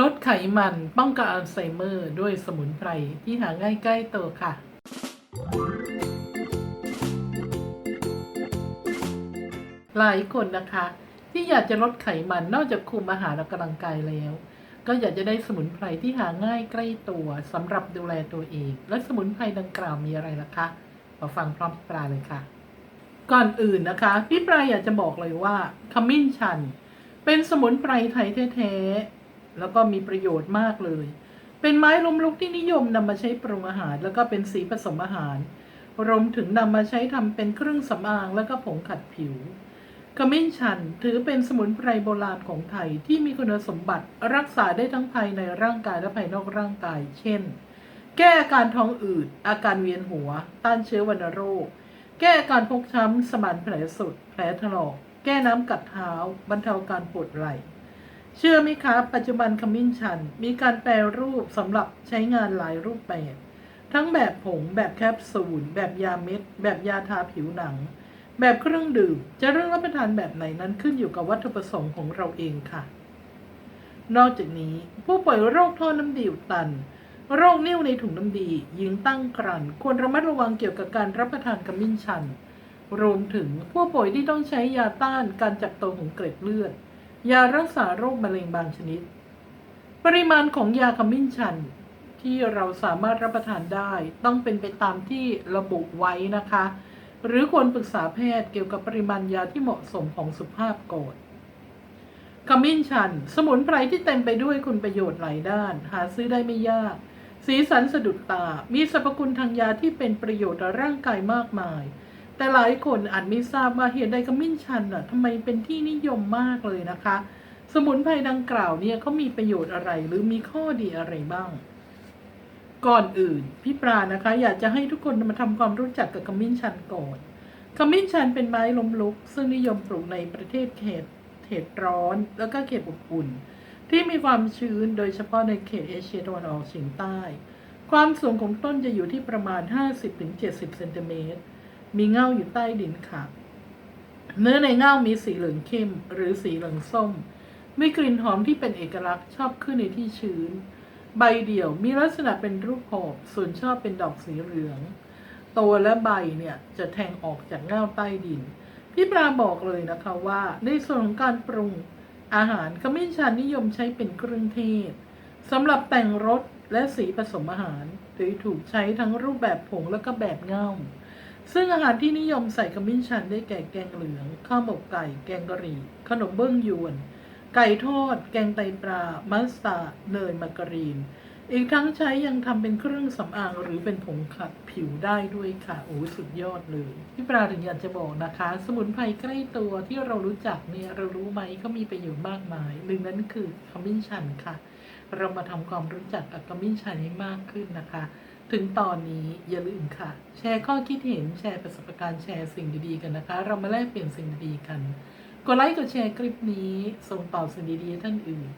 ลดไขมันป้องกันอัลไซเมอร์ด้วยสมุนไพรที่หาง่ายใกล้ตัวค่ะ หลายคนนะคะ ที่อยากจะลดไขมันนอกจากคุมอาหารและกำลังกายแล้ว ก็อยากจะได้สมุนไพรที่หาง่ายใกล้ตัวสำหรับดูแลตัวเอง และสมุนไพรดังกล่าวมีอะไรล่ะคะมาฟังพร้อมพี่ปลาเลยค่ะ ก่อนอื่นนะคะ พี่ปลาอยากจะบอกเลยว่าขมิ้นชัน เป็นสมุนไพรไทยแท้ๆ แล้วก็มีประโยชน์มากเลย เป็นไม้ล้มลุกที่นิยมนำมาใช้ปรุงอาหาร แล้วก็เป็นสีผสมอาหาร รวมถึงนำมาใช้ทำเป็นเครื่องสำอางแล้วก็ผงขัดผิวขมิ้นชันถือเป็นสมุนไพรโบราณของไทยที่มีคุณสมบัติรักษาได้ทั้งภายในร่างกายและภายนอกร่างกาย เช่น แก้อาการท้องอืด อาการเวียนหัว ต้านเชื้อวัณโรค แก้อาการพกช้ำสมานแผลสุด แผลถลอก แก้น้ำกัดเท้า บรรเทาการปวดไหล่ เชื่อไหมคะปัจจุบันขมิ้นชัน มีการแปรรูปสำหรับใช้งานหลายรูปแบบ ทั้งแบบผง แบบแคปซูล แบบยาเม็ด แบบยาทาผิวหนัง แบบเครื่องดื่ม จะเลือกรับประทานแบบไหนนั้นขึ้นอยู่กับวัตถุประสงค์ของเราเองค่ะ นอกจากนี้ผู้ป่วยโรคท่อน้ำดีอุดตัน โรคนิ่วในถุงน้ำดีหญิงตั้งครรภ์ควรระมัดระวังเกี่ยวกับการรับประทานขมิ้นชัน รวมถึงผู้ป่วยที่ต้องใช้ยาต้านการจับตัวของเกล็ดเลือด ยารักษาโรคมะเร็งบางชนิด ปริมาณของยาขมิ้นชันที่เราสามารถรับประทานได้ต้องเป็นไปตามที่ระบุไว้นะคะ หรือควรปรึกษาแพทย์เกี่ยวกับปริมาณยาที่เหมาะสมของสุภาพก่อนขมิ้นชัน สมุนไพรที่เต็มไปด้วยคุณประโยชน์หลายด้าน หาซื้อได้ไม่ยาก สีสันสะดุดตา มีสรรพคุณทางยาที่เป็นประโยชน์ต่อร่างกายมากมาย แต่หลายคนอาจไม่ทราบว่าเหตุใดขมิ้นชันอะทำไมเป็นที่นิยมมากเลยนะคะ สมุนไพรดังกล่าวเนี่ยเขามีประโยชน์อะไรหรือมีข้อดีอะไรบ้าง ก่อนอื่นพี่ปรานะคะ อยากจะให้ทุกคนมาทำความรู้จักกับขมิ้นชันก่อนขมิ้นชันเป็นไม้ล้มลุก ซึ่งนิยมปลูกในประเทศเขตเขตร้อน แล้วก็เขตอบอุ่น ที่มีความชื้นโดยเฉพาะในเขตเอเชียตะวันออกเฉียงใต้ ความสูงของต้นจะอยู่ที่ประมาณ 50-70เซนติเมตร มีเง่าอยู่ใต้ดินค่ะ เนื้อในเง่ามีสีเหลืองเข้ม หรือสีเหลืองส้ม มีกลิ่นหอมที่เป็นเอกลักษณ์ชอบขึ้นในที่ชื้น ใบเดี่ยวมีลักษณะเป็นรูปหอบส่วนชอบเป็นดอกสีเหลือง ตัวและใบเนี่ยจะแทงออกจากเง่าใต้ดิน พี่ปลาบอกเลยนะคะว่า ในส่วนของการปรุงอาหารขมิ้นชันนิยมใช้เป็นเครื่องเทศสำหรับแต่งรสและสีผสมอาหาร โดยถูกใช้ทั้งรูปแบบผงและก็แบบเง่า ซึ่งอาหารที่นิยมใส่ขมิ้นชันได้แก่แกงเหลือง ข้าวหมกไก่ แกงกะหรี่ ขนมเบื้องยวน ไก่ทอด แกงไตปลา มัสตาร์ดเนยมาการีน อีกทั้งใช้ยังทำเป็นเครื่องสำอางหรือเป็นผงขัดผิวได้ด้วยค่ะ โอ้สุดยอดเลย พี่ปลาถึงอยากจะบอกนะคะ สมุนไพรใกล้ตัวที่เรารู้จักเนี่ยเรารู้ไหมก็มีประโยชน์มากมาย หนึ่งนั้นคือขมิ้นชันค่ะ เรามาทำความรู้จักกับขมิ้นชันให้มากขึ้นนะคะ ถึงตอนนี้อย่าลืมค่ะ แชร์ข้อคิดเห็นแชร์ประสบการณ์แชร์สิ่งดีๆกันนะคะ เรามาแลกเปลี่ยนสิ่งดีๆกันกดไลค์กดแชร์คลิปนี้ส่งต่อสิ่งดีๆท่านอื่น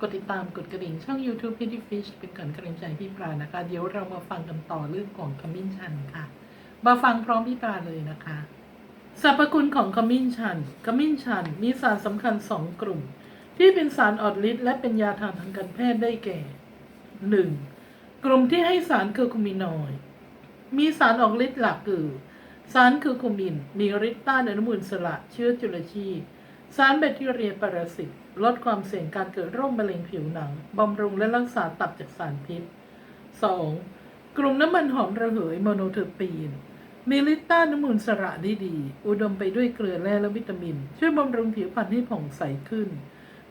กดติดตามกดกระดิ่งช่อง YouTube p i t t y Fish เป็นก่อนกำลังใจพี่ปลานะคะ เดี๋ยวเรามาฟังกันต่อเรื่องของขมิ้นชันค่ะมาฟังพร้อมพี่ปลาเลยนะคะสรรพคุณของขมิ้นชันขมิ้นชันมีสารสำคัญสองกลุ่ม ที่เป็นสารออดฤทธิ์และเป็นยาทางทางการแพทย์ได้แก่ 1. กลุ่มที่ให้สารเคอร์คูมินอยมีสารออกฤทธิ์หลักคือ สารเคอร์คูมิน มีฤทธิ์ต้านอนุมูลอิสระเชื้อจุลชีพสารแบคทีเรียปรสิตลดความเสี่ยงการเกิดโรคมะเร็งผิวหนัง บำรุงและรักษาตับจากสารพิษ 2. กลุ่มน้ำมันหอมระเหยโมโนเทอร์ปีน มีฤทธิ์ต้านอนุมูลอิสระได้ดี อุดมไปด้วยเกลือแร่และวิตามิน ช่วยบำรุงผิวพรรณให้ผ่องใสขึ้น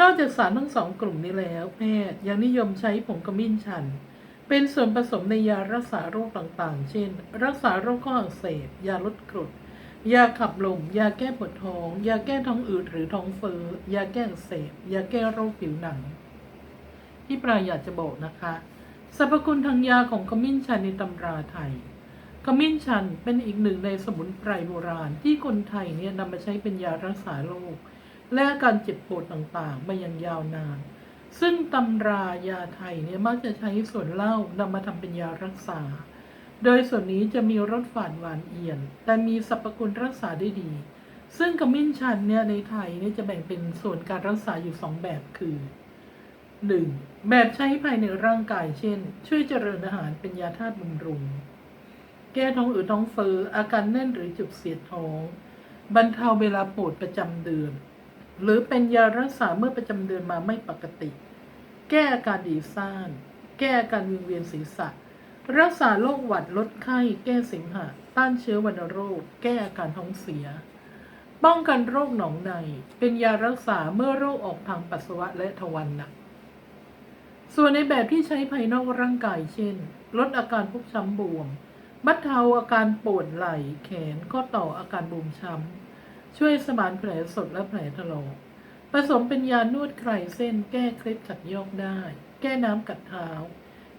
นอกจากสารทั้งสองกลุ่มนี้แล้ว แพทย์ยังนิยมใช้ผงขมิ้นชัน เป็นส่วนผสมในยารักษาโรคต่างๆ เช่น รักษาโรคข้ออักเสบ ยาลดกรด ยาขับลม ยาแก้ปวดท้อง ยาแก้ท้องอืดหรือท้องเฟ้อ ยาแก้อักเสบ ยาแก้โรคผิวหนัง ที่ปลายอยากจะบอกนะคะ สรรพคุณทางยาของขมิ้นชันในตำราไทย ขมิ้นชันเป็นอีกหนึ่งในสมุนไพรโบราณที่คนไทยเนี่ยนำมาใช้เป็นยารักษาโรคและอาการเจ็บปวดต่างๆ มาอย่างยาวนาน ซึ่งตำรายาไทยเนี่ยมักจะใช้ส่วนเหล้านำมาทำเป็นยารักษา โดยส่วนนี้จะมีรสฝาดหวานเอียน แต่มีสรรพคุณรักษาได้ดี ซึ่งขมิ้นชันเนี่ยในไทยเนี่ยจะแบ่งเป็นส่วนการรักษาอยู่สองแบบคือ 1. แบบใช้ภายในร่างกายเช่น ช่วยเจริญอาหารเป็นยาธาตุบำรุง แก้ท้องอืดท้องเฟ้ออาการแน่นหรือจุกเสียดท้อง บรรเทาเวลาปวดประจำเดือน หรือเป็นยารักษาเมื่อประจำเดือนมาไม่ปกติ แก้อาการดีซ่าน แก้อาการวิงเวียนศีรษะ รักษาโรคหวัดลดไข้ แก้เสมหะ ต้านเชื้อวัณโรค แก้อาการท้องเสีย ป้องกันโรคหนองใน เป็นยารักษาเมื่อโรคออกทางปัสสาวะและทวารหนัก ส่วนในแบบที่ใช้ภายนอกร่างกายเช่น ลดอาการพกช้ำบวมบรรเทาอาการปวดไหล่แขนข้อต่ออาการบวมช้ำ ช่วยสมานแผลสดและแผลถลอกผสมเป็นยานวดคลายเส้น แก้เคล็ดขัดยอกได้ แก้น้ำกัดเท้า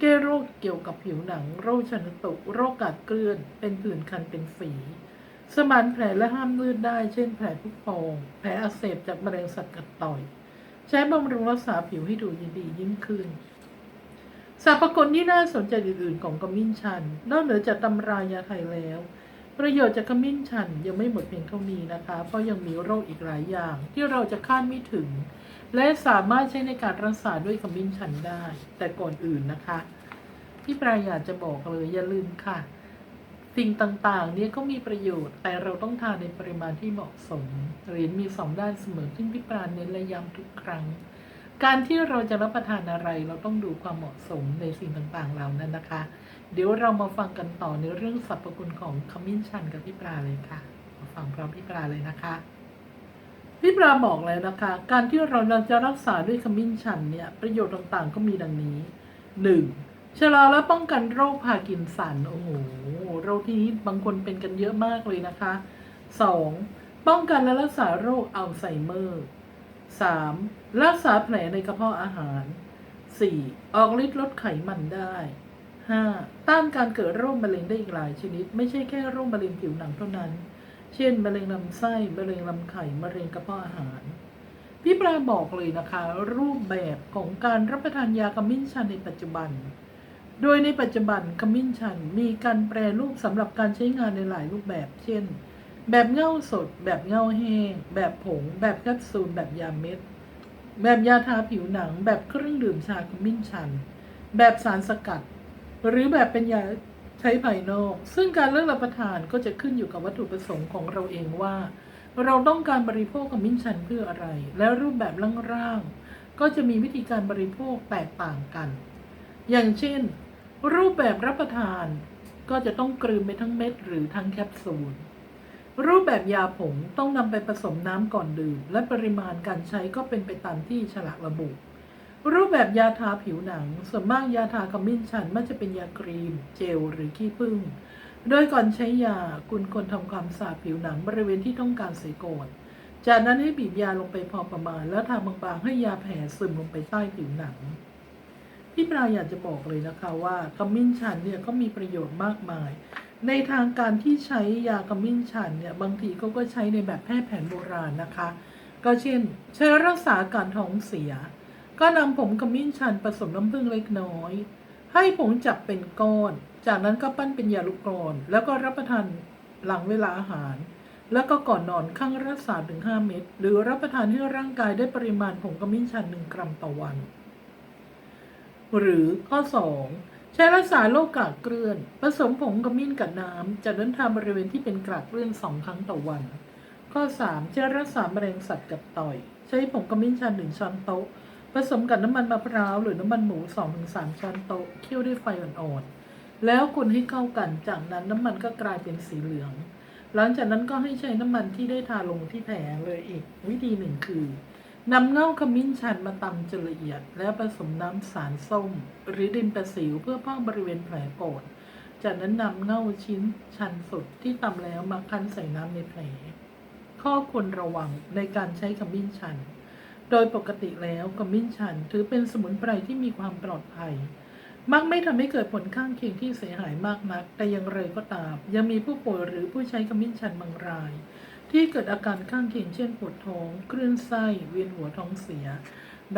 แก้โรคเกี่ยวกับผิวหนัง โรคชันตุโรคกัดเกลื่อน เป็นผื่นคันเป็นฝี สมานแผลและห้ามเลือดได้ เช่นแผลพุพอง แผลอักเสบจากมะเร็งสัตว์กัดต่อย ใช้บำรุงรักษาผิวให้ดูยินดียิ่งขึ้นสรรพคุณที่น่าสนใจอื่นๆของขมิ้นชัน นอกเหนือจากตำรายาไทยแล้ว ประโยชน์จากขมิ้นชันยังไม่หมดเพียงเท่านี้นะคะ เพราะยังมีโรคอีกหลายอย่าง ที่เราจะคาดไม่ถึง และสามารถใช้ในการรักษาด้วยขมิ้นชันได้ แต่ก่อนอื่นนะคะ พี่ปรายอยากจะบอกเลยอย่าลืมค่ะ สิ่งต่างๆเนี่ยก็มีประโยชน์ แต่เราต้องทานในปริมาณที่เหมาะสมเหรียญมีสองด้านเสมอที่พี่ปราเน้นและย้ำทุกครั้ง การที่เราจะรับประทานอะไรเราต้องดูความเหมาะสมในสิ่งต่างๆเหล่านั้นนะคะ เดี๋ยวเรามาฟังกันต่อในเรื่องสรรพคุณของขมิ้นชันกับพี่ปลาเลยค่ะ มาฟังพร้อมพี่ปลาเลยนะคะ พี่ปลาบอกแล้วนะคะ การที่เราจะรักษาด้วยขมิ้นชันเนี่ยประโยชน์ต่างๆ ก็มีดังนี้หนึ่งชะลอและป้องกันโรคพากินสันโอ้โหโรคที่นี้บางคนเป็นกันเยอะมากเลยนะคะสองป้องกันและรักษาโรคอัลไซเมอร์ 3. รักษาแผลในกระเพาะอาหาร 4. ออกฤทธิ์ลดไขมันได้ 5. ต้านการเกิดโรคมะเร็งได้อีกหลายชนิด ไม่ใช่แค่โรคมะเร็งผิวหนังเท่านั้น เช่น มะเร็งลำไส้ มะเร็งลำไข่ มะเร็งกระเพาะอาหาร พี่ปลาบอกเลยนะคะ รูปแบบของการรับประทานยากำมิ้นชันในปัจจุบัน โดยในปัจจุบันขมิ้นชันมีการแปรรูปสำหรับการใช้งานในหลายรูปแบบ เช่น แบบเง่าสด แบบเง่าแห้ง แบบผง แบบแคปซูล แบบยาเม็ด แบบยาทาผิวหนัง แบบเครื่องดื่มชาขมิ้นชัน แบบสารสกัด หรือแบบเป็นยาใช้ภายนอก ซึ่งการเลือกรับประทานก็จะขึ้นอยู่กับวัตถุประสงค์ของเราเองว่า เราต้องการบริโภคขมิ้นชันเพื่ออะไร และรูปแบบร่างๆ ก็จะมีวิธีการบริโภคแตกต่างกัน อย่างเช่น รูปแบบรับประทานก็จะต้องกลืนไปทั้งเม็ดหรือทั้งแคปซูล รูปแบบยาผงต้องนำไปผสมน้ำก่อนดื่ม และปริมาณการใช้ก็เป็นไปตามที่ฉลากระบุ รูปแบบยาทาผิวหนัง ส่วนมากยาทาขมิ้นชันมักจะเป็นยาครีม เจลหรือขี้ผึ้ง โดยก่อนใช้ยาคุณควรทำความสะอาดผิวหนังบริเวณที่ต้องการเสียก่อนจากนั้นให้บีบยาลงไปพอประมาณ แล้วทาบางๆให้ยาแผ่ซึมลงไปใต้ผิวหนัง พี่ปลาอยากจะบอกเลยนะคะว่าขมิ้นชันเนี่ยก็มีประโยชน์มากมาย ในทางการที่ใช้ยาขมิ้นชันเนี่ยบางทีเขาก็ใช้ในแบบแพทย์แผนโบราณนะคะ ก็เช่น ใช้รักษาการท้องเสีย ก็นำผงขมิ้นชันผสมน้ำผึ้งเล็กน้อย ให้ผงจับเป็นก้อน จากนั้นก็ปั้นเป็นยาลูกกรอนแล้วก็รับประทานหลังเวลาอาหาร แล้วก็ก่อนนอนข้างรักษาถึง5เม็ดหรือรับประทานให้ร่างกายได้ปริมาณผงขมิ้นชัน1กรัมต่อวัน หรือข้อ 2 ใช้รักษาโรคกากเกลื่อน ผสมผงขมิ้นกับน้ำจากนั้นทาบริเวณที่เป็นกากเกลื่อน2ครั้งต่อวัน ข้อ 3 ใช้รักษามะเร็งสัตว์กับต่อย ใช้ผงขมิ้นชัน1ช้อนโต๊ะ ผสมกับน้ำมันมะพร้าวหรือน้ำมันหมู 2-3 ช้อนโต๊ะเคี่ยวด้วยไฟอ่อนๆ แล้วคนให้เข้ากัน จากนั้นน้ำมันก็กลายเป็นสีเหลือง หลังจากนั้นก็ให้ใช้น้ำมันที่ได้ทาลงที่แผลเลยอีก วิธีหนึ่งคือนำเง่าขมิ้นชันมาตำจนละเอียด แล้วผสมน้ำสารส้ม หรือดินประสิวเพื่อพอกบริเวณแผลก่อนจากนั้นนำเง่าชิ้นชันสดที่ตำแล้วมาคั้นใส่น้ำในแผลข้อควรระวังในการใช้ขมิ้นชัน โดยปกติแล้วขมิ้นชันถือเป็นสมุนไพรที่มีความปลอดภัย มักไม่ทำให้เกิดผลข้างเคียงที่เสียหายมากนัก แต่อย่างไรก็ตาม ยังมีผู้ป่วยหรือผู้ใช้ขมิ้นชันบางราย ที่เกิดอาการข้างเคียงเช่นปวดท้องคลื่นไส้ เวียนหัวท้องเสีย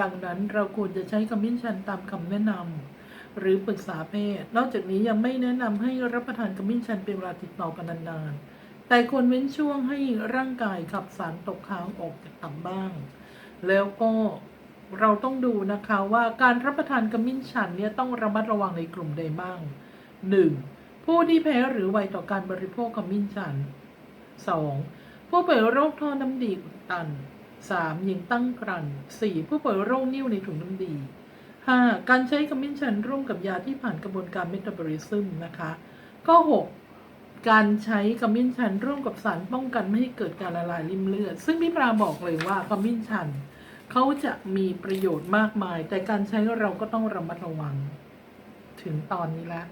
ดังนั้นเราควรจะใช้ขมิ้นชันตามคำแนะนำหรือปรึกษาแพทย์ นอกจากนี้ยังไม่แนะนำให้รับประทานขมิ้นชันเป็นเวลาติดต่อกันนานๆแต่ควรเว้นช่วงให้ร่างกายขับสารตกค้างออกจากตับบ้าง แล้วก็เราต้องดูนะคะว่าการรับประทานขมิ้นชันเนี่ยต้องระมัดระวังในกลุ่มใดบ้าง 1. ผู้ที่แพ้หรือไวต่อการบริโภคขมิ้นชัน 2. ผู้ป่วยโรคท่อน้ำดีอุดตัน 3. หญิงตั้งครรภ์ 4. ผู้ป่วยโรคนิ่วในถุงน้ำดี 5. การใช้ขมิ้นชันร่วมกับยาที่ผ่านกระบวนการเมตาบอลิซึมนะคะข้อ6การใช้ขมิ้นชันร่วมกับสารป้องกันไม่ให้เกิดการละลายริมเลือด ซึ่งพี่ปราบอกเลยว่าขมิ้นชัน เขาจะมีประโยชน์มากมาย แต่การใช้เราก็ต้องระมัดระวัง ถึงตอนนี้ละ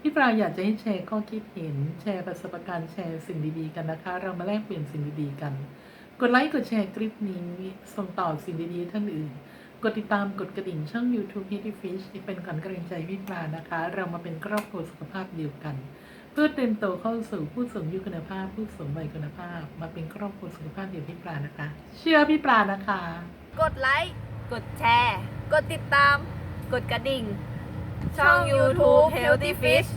พี่ปราอยากจะให้แชร์ข้อคิดเห็น แชร์ประสบการณ์แชร์สิ่งดีๆกันนะคะ เรามาแลกเปลี่ยนสิ่งดีๆกัน กดไลค์กดแชร์คลิปนี้ ส่งต่อสิ่งดีๆท่านอื่น กดติดตามกดกระดิ่งช่อง YouTube h e a t y Fish ที่เป็นขวัญกำลังใจพี่ปลานะคะ เรามาเป็นครอบครัวสุขภาพเดียวกัน เพื่อเตรียมตัวเข้าสู่ผู้สูงอายุคุณภาพ ผู้สูงวัยคุณภาพ มาเป็นครอบครัวสุขภาพเดียวพี่ปลานะคะ เชื่อพี่ปลานะคะ กดไลค์ กดแชร์ กดติดตาม กดกระดิ่ง ช่อง YouTube Healthy Fish